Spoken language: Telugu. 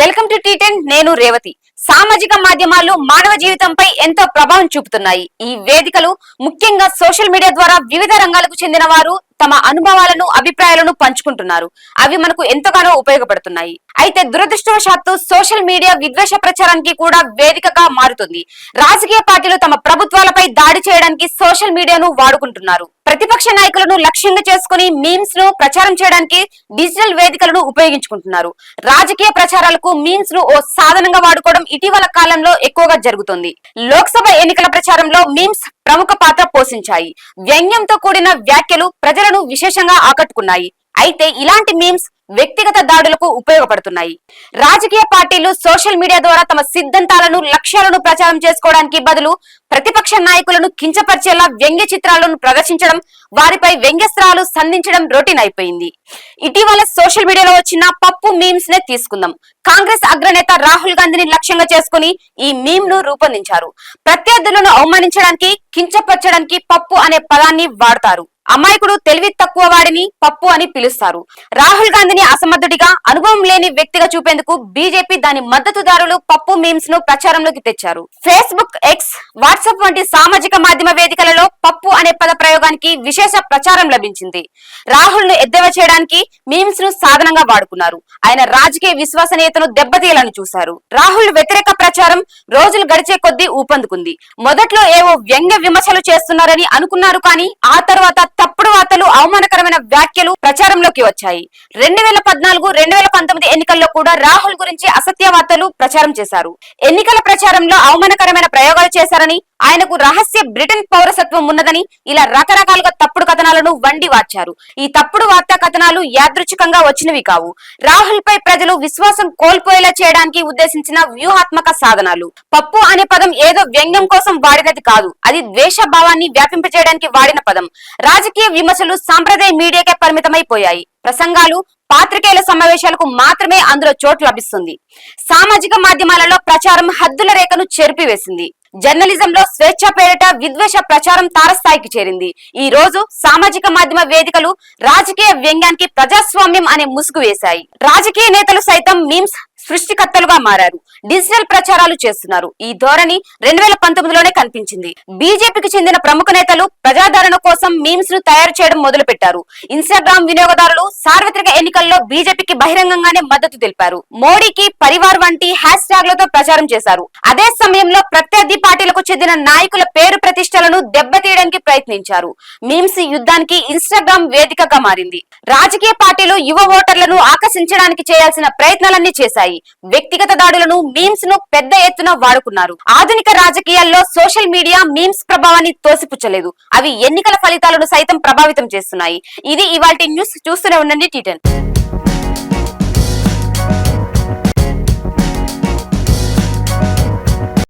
వెల్కమ్ టు టీటెన్ నేను రేవతి. సామాజిక మాధ్యమాలు మానవ జీవితంపై ఎంతో ప్రభావం చూపుతున్నాయి. ఈ వేదికలు ముఖ్యంగా సోషల్ మీడియా ద్వారా వివిధ రంగాలకు చెందిన వారు తమ అనుభవాలను అభిప్రాయాలను పంచుకుంటున్నారు. అవి మనకు ఎంతగానో ఉపయోగపడుతున్నాయి. అయితే దురదృష్టవశాత్తు సోషల్ మీడియా విద్వేష ప్రచారానికి కూడా వేదికగా మారుతుంది. రాజకీయ పార్టీలు తమ ప్రభుత్వాలపై దాడి చేయడానికి సోషల్ మీడియాను వాడుకుంటున్నారు. ప్రతిపక్ష నాయకులను లక్ష్యంగా చేసుకుని మీమ్స్ను ప్రచారం చేయడానికి డిజిటల్ వేదికలను ఉపయోగించుకుంటున్నారు. రాజకీయ ప్రచారాలకు మీమ్స్ను ఓ సాధనంగా వాడుకోవడం ఇటీవల కాలంలో ఎక్కువగా జరుగుతుంది. లోక్సభ ఎన్నికల ప్రచారంలో మీమ్స్ ప్రముఖ పాత్ర పోషించాయి. వ్యంగ్యంతో కూడిన వ్యాఖ్యలు ప్రజలను విశేషంగా ఆకట్టుకున్నాయి. అయితే ఇలాంటి మీమ్స్ వ్యక్తిగత దాడులకు ఉపయోగపడుతున్నాయి. రాజకీయ పార్టీలు సోషల్ మీడియా ద్వారా తమ సిద్ధాంతాలను లక్ష్యాలను ప్రచారం చేసుకోవడానికి బదులు ప్రతిపక్ష నాయకులను కించపరిచేలా వ్యంగ్య చిత్రాలను ప్రదర్శించడం వారిపై వ్యంగ్యస్త్రాలు సంధించడం రొటీన్ అయిపోయింది. ఇటీవల సోషల్ మీడియాలో వచ్చిన పప్పు మీమ్స్ నే తీసుకుందాం. కాంగ్రెస్ అగ్రనేత రాహుల్ గాంధీని లక్ష్యంగా చేసుకుని ఈ మీమ్ను రూపొందించారు. ప్రత్యర్థులను అవమానించడానికి కించపరచడానికి పప్పు అనే పదాన్ని వాడతారు. అమాయకుడు తెలివి తక్కువ వాడిని పప్పు అని పిలుస్తారు. రాహుల్ గాంధీని అసమర్థుడిగా అనుభవం లేని వ్యక్తిగా చూపేందుకు బీజేపీ దాని మద్దతుదారులు పప్పు మీమ్స్ను ప్రచారంలోకి తెచ్చారు. ఫేస్బుక్ ఎక్స్ వాట్సాప్ వంటి సామాజిక మాధ్యమ వేదికలలో పప్పు అనే పద ప్రయోగానికి విశేష ప్రచారం లభించింది. రాహుల్ను ఎద్దేవా చేయడానికి మీమ్స్ను సాధనంగా వాడుకున్నారు. ఆయన రాజకీయ విశ్వసనీయతను దెబ్బతీయాలని చూశారు. రాహుల్ వ్యతిరేక ప్రచారం రోజులు గడిచే కొద్దీ ఊపందుకుంది. మొదట్లో ఏవో వ్యంగ్య విమర్శలు చేస్తున్నారని అనుకున్నారు కానీ ఆ తర్వాత తప్పుడు వార్తలు అవమానకరమైన వ్యాఖ్యలు ప్రచారంలోకి వచ్చాయి. రెండు వేల పద్నాలుగు రెండు వేల పంతొమ్మిది ఎన్నికల్లో కూడా రాహుల్ గురించి అసత్య వార్తలు ప్రచారం చేశారు. ఎన్నికల ప్రచారంలో అవమానకరమైన ప్రయోగాలు చేశారని ఆయనకు రహస్య బ్రిటన్ పౌరసత్వం ఉన్నదని ఇలా రకరకాలుగా తప్పుడు కథనాలను వండి వార్చారు ఈ తప్పుడు వార్తా కథనాలు యాదృచ్ఛికంగా వచ్చినవి కావు. రాహుల్ పై ప్రజలు విశ్వాసం కోల్పోయేలా చేయడానికి ఉద్దేశించిన వ్యూహాత్మక సాధనాలు. పప్పు అనే పదం ఏదో వ్యంగ్యం కోసం వాడినది కాదు. అది ద్వేష భావాన్ని వ్యాపింపచేయడానికి వాడిన పదం. రాజకీయ విమర్శలు సాంప్రదాయ మీడియాకే పరిమితమైపోయాయి. ప్రసంగాలు పాత్రికేయుల సమావేశాలకు మాత్రమే అందులో చోటు లభిస్తుంది. సామాజిక మాధ్యమాలలో ప్రచారం హద్దుల రేఖను చెరిపివేసింది. జర్నలిజంలో స్వేచ్ఛ పేరిట విద్వేష ప్రచారం తారస్థాయికి చేరింది. ఈ రోజు సామాజిక మాధ్యమ వేదికలు రాజకీయ వ్యంగ్యానికి ప్రజాస్వామ్యం అనే ముసుగు వేశాయి. రాజకీయ నేతలు సైతం మీమ్స్ సృష్టికర్తలుగా మారారు. డిజిటల్ ప్రచారాలు చేస్తున్నారు. ఈ ధోరణి రెండు వేల పంతొమ్మిదిలోనే కనిపించింది. బీజేపీకి చెందిన ప్రముఖ నేతలు ప్రజాదరణ కోసం మీమ్స్ను తయారు చేయడం మొదలు పెట్టారు ఇన్స్టాగ్రామ్ వినియోగదారులు సార్వత్రిక ఎన్నికల్లో బీజేపీకి బహిరంగంగానే మద్దతు తెలిపారు. మోడీకి పరివార్ వంటి హ్యాష్ ట్యాగ్లతో ప్రచారం చేశారు. అదే సమయంలో ప్రత్యర్థి పార్టీలకు చెందిన నాయకుల పేరు ప్రతిష్టలను దెబ్బతీయడానికి ప్రయత్నించారు. మీమ్స్ యుద్ధానికి ఇన్స్టాగ్రామ్ వేదికగా మారింది. రాజకీయ పార్టీలు యువ ఓటర్లను ఆకర్షించడానికి చేయాల్సిన ప్రయత్నాలన్నీ చేశాయి. వ్యక్తిగత దాడులను మీమ్స్ను పెద్ద ఎత్తున వాడుకున్నారు. ఆధునిక రాజకీయాల్లో సోషల్ మీడియా మీమ్స్ ప్రభావాన్ని తోసిపుచ్చలేదు. అవి ఎన్నికల ఫలితాలను సైతం ప్రభావితం చేస్తున్నాయి. ఇది ఇవాల్టి న్యూస్ చూస్తూనే ఉండండి టీటెన్